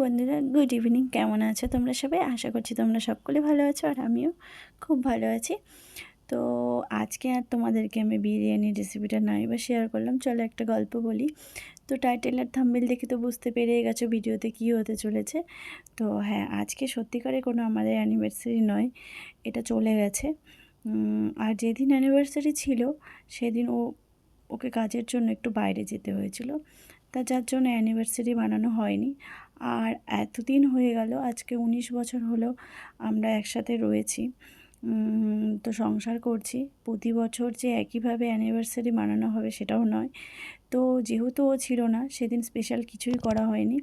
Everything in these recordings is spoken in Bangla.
বন্ধুরা গুড ইভিনিং কেমন আছো তোমরা সবাই? আশা করছি তোমরা সকলে ভালো আছো আর আমিও খুব ভালো আছি। তো আজকে আর তোমাদেরকে আমি বিরিয়ানির রেসিপিটা নাই বা শেয়ার করলাম। চলো একটা গল্প বলি। তো টাইটেল আর থাম্বেল দেখে তো বুঝতে পেরে গেছো ভিডিওতে কী হতে চলেছে। তো হ্যাঁ আজকে সত্যিকারে কোনো আমাদের অ্যানিভার্সারি নয়, এটা চলে গেছে। আর যেদিন অ্যানিভার্সারি ছিল, সেদিন ও, ওকে কাজের জন্য একটু বাইরে যেতে হয়েছিল। তা যার জন্য অ্যানিভার্সারি বানানো হয়নি। আর এতদিন হয়ে গেল, আজকে উনিশ বছর হলো আমরা একসাথে রয়েছি। তো সংসার করছি। প্রতি বছর যে একইভাবে অ্যানিভার্সারি মানানো হবে সেটাও নয়। তো যেহেতু ও ছিল না, সেদিন স্পেশাল কিছুই করা হয়নি।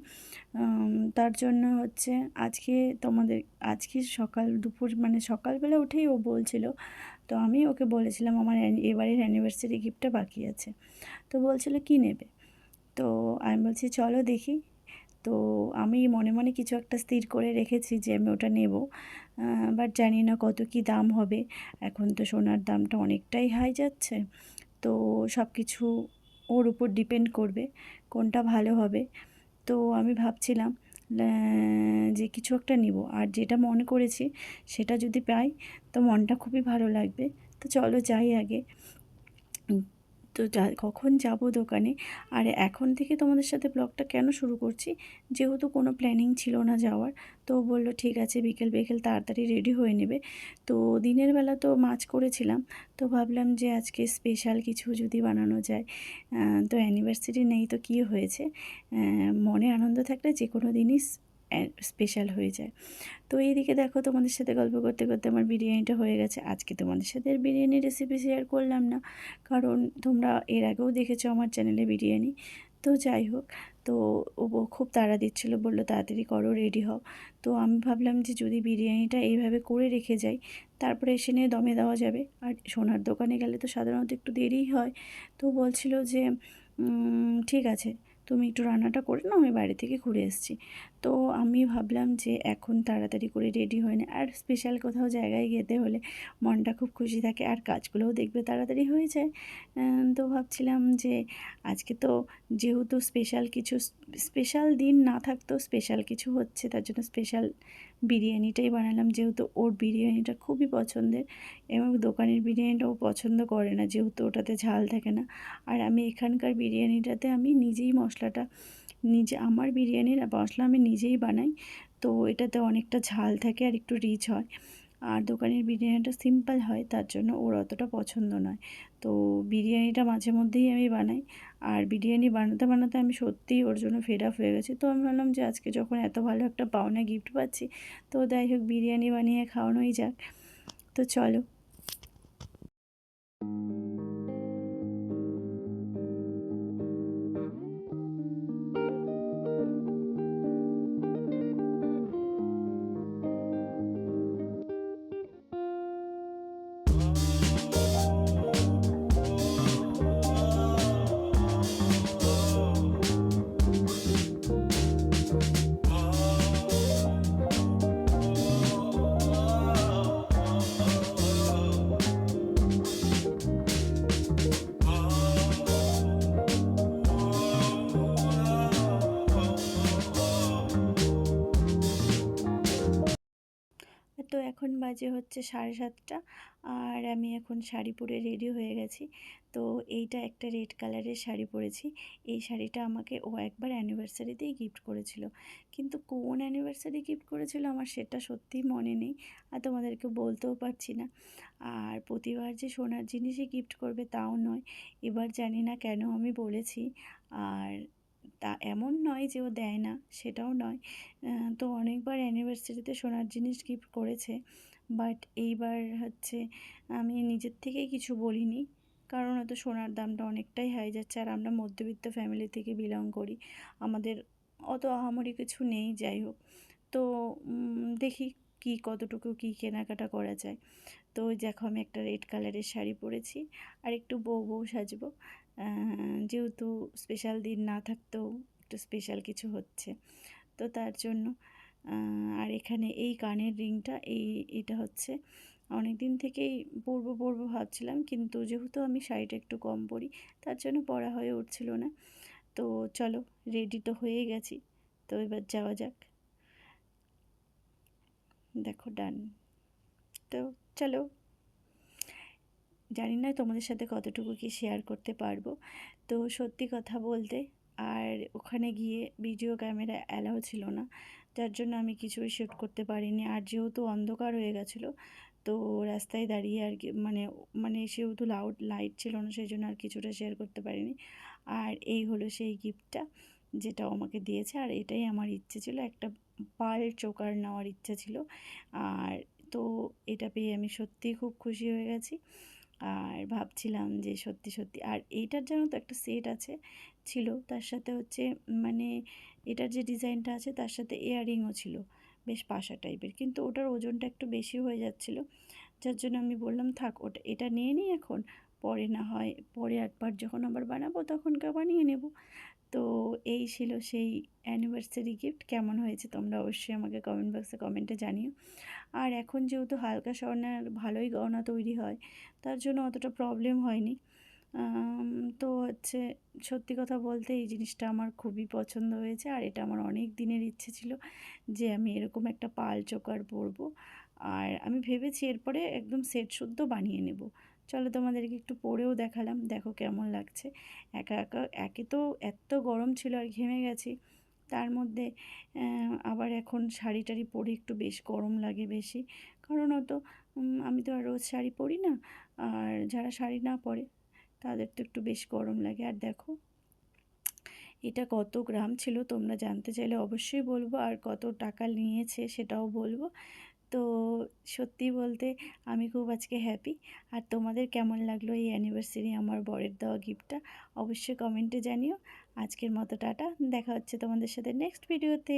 তার জন্য হচ্ছে আজকে তোমাদের, আজকে সকাল দুপুর মানে সকালবেলা উঠেই ও বলছিল, তো আমি ওকে বলেছিলাম, আমার এবারের অ্যানিভার্সারি গিফটটা বাকি আছে। তো বলছিল, কী নেবে? তো আমি বলছি, চলো দেখি। তো আমি মনে মনে কিছু একটা স্থির করে রেখেছি যে আমি ওটা নেব। বাট জানি না কত কি দাম হবে। এখন তো সোনার দামটা অনেকটাই হাই যাচ্ছে। তো সব কিছু ওর উপর ডিপেন্ড করবে কোনটা ভালো হবে। তো আমি ভাবছিলাম যে কিছু একটা নিব। আর যেটা মনে করেছি সেটা যদি পাই, তো মনটা খুবই ভালো লাগবে। তো চলো যাই আগে। তো যা, কখন যাব দোকানে? আর এখন থেকে তোমাদের সাথে ব্লগটা কেন শুরু করছি? যেহেতু কোনো প্ল্যানিং ছিল না যাওয়ার, তো বলল, ঠিক আছে, বিকেল বিকেল তাড়াতাড়ি রেডি হয়ে নেবে। তো দিনের বেলা তো মাছ করেছিলাম, তো ভাবলাম যে আজকে স্পেশাল কিছু যদি বানানো যায়। তো অ্যানিভার্সারি নেই, তো কী হয়েছে? মনে আনন্দ থাকলে যে কোনো দিনই স্পেশাল হয়ে যায়। তো এইদিকে দেখো তোমাদের সাথে গল্প করতে করতে আমার বিরিয়ানিটা হয়ে গেছে। আজকে তোমাদের সাথে আর বিরিয়ানির রেসিপি শেয়ার করলাম না। কারণ তোমরা এর আগেও দেখেছ আমার চ্যানেলে বিরিয়ানি। তো যাই হোক, তো ও খুব তাড়া দিচ্ছিল, বলল, তাড়াতাড়ি করো রেডি হও। তো আমি ভাবলাম যে যদি বিরিয়ানিটা এইভাবে করে রেখে যাই, তারপরে এসে নিয়ে দমে দেওয়া যাবে। আর সোনার দোকানে গেলে তো সাধারণত একটু দেরিই হয়। তো বলছিল যে ঠিক আছে। তুমি একটু রান্নাটা করে নাও, আমি বাড়ি থেকে ঘুরে এসেছি। তো আমি ভাবলাম যে এখন তাড়াতাড়ি করে রেডি হয় না। আর স্পেশাল কোথাও জায়গায় যেতে হলে মনটা খুব খুশি থাকে, আর কাজগুলোও দেখবে তাড়াতাড়ি হয়ে যায়। তো ভাবছিলাম যে আজকে তো যেহেতু স্পেশাল কিছু স্পেশাল দিন না থাকতো স্পেশাল কিছু হচ্ছে, তার জন্য স্পেশাল বিরিয়ানিটাই বানালাম। যেহেতু ওর বিরিয়ানিটা খুবই পছন্দের এবং দোকানের বিরিয়ানিটা ও পছন্দ করে না, যেহেতু ওটাতে ঝাল থাকে না। আর আমি এখানকার বিরিয়ানিটাতে আমি নিজেই মশলাটা, নিজে আমার বিরিয়ানির মশলা আমি নিজেই বানাই, তো এটাতে অনেকটা ঝাল থাকে আর একটু রিচ হয়। আর দোকানের বিরিয়ানিটা সিম্পল হয়, তার জন্য ওর অতটা পছন্দ নয়। তো বিরিয়ানিটা মাঝে মধ্যেই আমি বানাই। আর বিরিয়ানি বানাতে বানাতে আমি সত্যিই ওর জন্য ফেড আপ হয়ে গেছি। তো আমি ভাবলাম যে আজকে যখন এত ভালো একটা পাওনা গিফট পাচ্ছি, তো যাই হোক বিরিয়ানি বানিয়ে খাওয়ানোই যাক। তো চলো। এখন বাজে হচ্ছে সাড়ে সাতটা, আর আমি এখন শাড়ি পরে রেডি হয়ে গেছি। তো এইটা একটা রেড কালারের শাড়ি পরেছি। এই শাড়িটা আমাকে ও একবার অ্যানিভার্সারিতেই গিফট করেছিল। কিন্তু কোন অ্যানিভার্সারি গিফট করেছিল আমার সেটা সত্যিই মনে নেই, আর তোমাদেরকে বলতেও পারছি না। আর প্রতিবার যে সোনার জিনিসই গিফট করবে তাও নয়, এবার জানি না কেন আমি বলেছি। আর তা এমন নয় যে ও দেয় না, সেটাও নয়। তো অনেকবার অ্যানিভার্সারিতে সোনার জিনিস গিফট করেছে বাট এইবার হচ্ছে আমি নিজের থেকেই কিছু বলিনি, কারণ হয়তো সোনার দামটা অনেকটাই হাই যাচ্ছে, আর আমরা মধ্যবিত্ত ফ্যামিলি থেকে বিলং করি। আমাদের অত আহামরি কিছু নেই, যাই হোক। তো দেখি কি কতটুকু কি কেনাকাটা করা যায়। তো দেখো আমি একটা রেড কালারের শাড়ি পরেছি, আর একটু বউ বউ সাজবো। যেহেতু স্পেশাল দিন না থাকতেও একটু স্পেশাল কিছু হচ্ছে। তো তার জন্য আর এখানে এই কানের রিংটা, এই, এটা হচ্ছে। অনেক দিন থেকেই পরবো পরবো ভাবছিলাম, কিন্তু যেহেতু আমি শাড়িটা একটু কম পরি, তার জন্য পরা হয়ে উঠছিল না। তো চলো রেডি তো হয়ে গেছি। তো এবার যাওয়া যাক। দেখো ডান তো চলো। জানি না তোমাদের সাথে কতটুকু কি শেয়ার করতে পারব। তো সত্যি কথা বলতে, আর ওখানে গিয়ে ভিডিও ক্যামেরা অ্যালাউ ছিল না। যার জন্য আমি কিছুই শ্যুট করতে পারিনি। আর যেহেতু অন্ধকার হয়ে গেছিল, তো রাস্তায় দাঁড়িয়ে আর কি মানে মানে সেহেতু লাউড লাইট ছিল না, সেই জন্য আর কিছুটা শেয়ার করতে পারিনি। আর এই হলো সেই গিফটটা যেটা আমাকে দিয়েছে। আর এটাই আমার ইচ্ছে ছিল, একটা পাল চোকার নেওয়ার ইচ্ছা ছিল। আর তো এটা পেয়ে আমি সত্যিই খুব খুশি হয়ে গেছি। আর ভাবছিলাম যে সত্যি সত্যি। আর এইটার যেন তো একটা সেট আছে ছিল, তার সাথে হচ্ছে মানে এটার যে ডিজাইনটা আছে, তার সাথে ইয়াররিংও ছিল, বেশ পাশা টাইপের কিন্তু ওটার ওজনটা একটু বেশি হয়ে যাচ্ছিল, যার জন্য আমি বললাম, থাক, ওটা, এটা নিয়ে নিই এখন। পরে না হয়, পরে একবার যখন আবার বানাবো তখনকার বানিয়ে নেব। তো এই ছিল সেই অ্যানিভার্সারি গিফট কেমন হয়েছে তোমরা অবশ্যই আমাকে কমেন্ট বক্সে কমেন্টে জানিও। আর এখন যেহেতু হালকা স্বর্ণের ভালোই গহনা তৈরি হয়, তার জন্য অতটা প্রবলেম হয়নি। তো হচ্ছে সত্যি কথা বলতে এই জিনিসটা আমার খুবই পছন্দ হয়েছে আর এটা আমার অনেক দিনের ইচ্ছে ছিল যে আমি এরকম একটা পাল চোকার পরবো। আর আমি ভেবেছি এরপরে একদম সেট শুদ্ধ বানিয়ে নেব। চলো তোমাদেরকে একটু পরেও দেখালাম। দেখো কেমন লাগছে। একা একা, একে তো এত গরম ছিল আর ঘেমে গেছি। তার মধ্যে আবার এখন শাড়ি টাড়ি পরে একটু বেশ গরম লাগে বেশি। কারণ অত আমি তো আর রোজ শাড়ি পরি না। আর যারা শাড়ি না পরে, তাদের তো একটু বেশ গরম লাগে। আর দেখো, এটা কত গ্রাম ছিল তোমরা জানতে চাইলে অবশ্যই বলব। আর কত টাকা নিয়েছে সেটাও বলব। তো সত্যি বলতে আমি খুব আজকে হ্যাপি আর তোমাদের কেমন লাগল এই অ্যানিভার্সারি আমার বরের দেওয়া গিফটটা অবশ্যই কমেন্টে জানিও। আজকের মতো টাটা। দেখা হচ্ছে তোমাদের সাথে নেক্সট ভিডিওতে